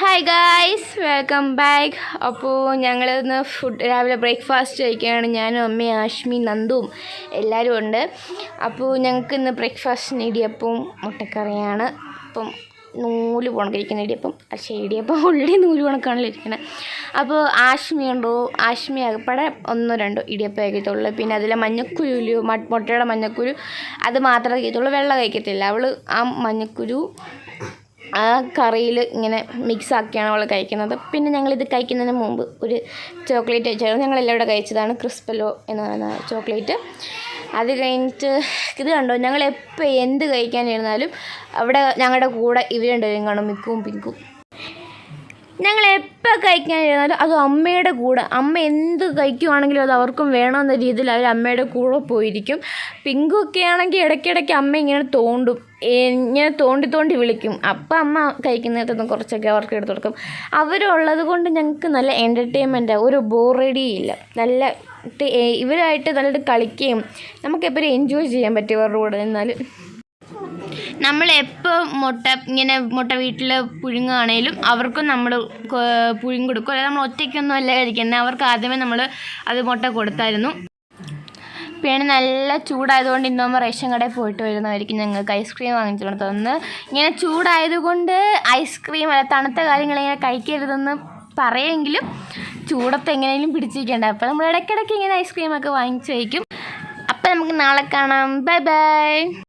Hi guys welcome back അപ്പോൾ ഞങ്ങളിന്ന് food രാവിലെ ബ്രേക്ക്ഫാസ്റ്റ് കഴിക്കുകയാണ്. ഞാനും അമ്മയും ആഷ്മി നന്ദുവും എല്ലാവരും ഉണ്ട്. അപ്പോൾ ഞങ്ങൾക്ക് ഇന്ന് ബ്രേക്ക്ഫാസ്റ്റിന് ഇടിയപ്പവും മുട്ടക്കറിയാണ്. അപ്പം നൂൽ പോണക്കിരിക്കുന്ന ഇടിയപ്പം. പക്ഷേ ഇടിയപ്പം ഉള്ളി നൂൽ കണക്കാണല്ലോ ഇരിക്കുന്നത് അപ്പോൾ ആഷ്മി ഉണ്ടോ? ആഷ്മി അകപ്പടെ ഒന്നോ രണ്ടോ ഇടിയപ്പം കഴിക്കത്തുള്ളൂ. പിന്നെ അതിലെ മഞ്ഞക്കുരു മുട്ടയുടെ മഞ്ഞക്കുരു. അത് മാത്രമേ കഴിക്കത്തുള്ളൂ. വെള്ളം കഴിക്കത്തില്ല. അവൾ ആ മഞ്ഞക്കുരു ആ കറിയിൽ ഇങ്ങനെ മിക്സ് ആക്കിയാണ് അവൾ കഴിക്കുന്നത്. പിന്നെ ഞങ്ങളിത് കഴിക്കുന്നതിന് മുമ്പ് ഒരു ചോക്ലേറ്റ് കഴിച്ചായിരുന്നു. ഞങ്ങളെല്ലാം കൂടെ കഴിച്ചതാണ് ക്രിസ്പലോ എന്ന് പറയുന്ന ചോക്ലേറ്റ്. അത് കഴിഞ്ഞിട്ട് ഇത് കണ്ടോ? ഞങ്ങൾ എപ്പോൾ എന്ത് കഴിക്കാനിരുന്നാലും അവിടെ ഞങ്ങളുടെ കൂടെ ഇവരുണ്ടാവും കാണും മിക്കും പിങ്കും. ഞങ്ങൾ എപ്പോൾ കഴിക്കാൻ കഴിഞ്ഞാലും അത് അമ്മയുടെ കൂടെ അമ്മ എന്ത് കഴിക്കുവാണെങ്കിലും അത് അവർക്കും വേണമെന്ന രീതിയിൽ അവർ അമ്മയുടെ കൂടെ പോയിരിക്കും. പിങ്കൊക്കെ ആണെങ്കിൽ ഇടയ്ക്കിടയ്ക്ക് അമ്മ ഇങ്ങനെ തോണ്ടും ഇങ്ങനെ തോണ്ടി തോണ്ടി വിളിക്കും. അപ്പം അമ്മ കഴിക്കുന്നിടത്തുനിന്ന് കുറച്ചൊക്കെ അവർക്ക് എടുത്തു കൊടുക്കും. അവരുള്ളത് കൊണ്ട് ഞങ്ങൾക്ക് നല്ല എന്റർടൈൻമെന്റ് ഒരു ബോറടിയില്ല നല്ല ഇവരായിട്ട് നല്ലത് കളിക്കുകയും നമുക്കെപ്പോഴും എൻജോയ് ചെയ്യാൻ പറ്റും അവരുടെ കൂടെ നിന്നാൽ നമ്മൾ എപ്പോൾ മുട്ട ഇങ്ങനെ മുട്ട വീട്ടിൽ പുഴുങ്ങുകയാണേലും അവർക്കും നമ്മൾ പുഴുങ്ങി കൊടുക്കും. അല്ലാതെ നമ്മൾ ഒറ്റയ്ക്കൊന്നും അല്ല കഴിക്കുന്നത് അവർക്ക് ആദ്യമേ നമ്മൾ അത് മുട്ട കൊടുത്തായിരുന്നു. പിന്നെ നല്ല ചൂടായതുകൊണ്ട് ഇന്നോമ്മ റേഷൻ കടയിൽ പോയിട്ട് വരുന്നതായിരിക്കും ഞങ്ങൾക്ക് ഐസ്ക്രീം വാങ്ങിച്ചു കൊടുത്തതെന്ന് ഇങ്ങനെ ചൂടായതുകൊണ്ട് ഐസ്ക്രീം അല്ല തണുത്ത കാര്യങ്ങൾ ഇങ്ങനെ കഴിക്കരുതെന്ന് പറയുമെങ്കിലും ചൂടത്ത് എങ്ങനെയും പിടിച്ചിരിക്കേണ്ട. അപ്പോൾ നമ്മൾ ഇടയ്ക്കിടയ്ക്ക് ഇങ്ങനെ ഐസ്ക്രീമൊക്കെ വാങ്ങിച്ച് കഴിക്കും. അപ്പോൾ നമുക്ക് നാളെ കാണാം. Bye bye.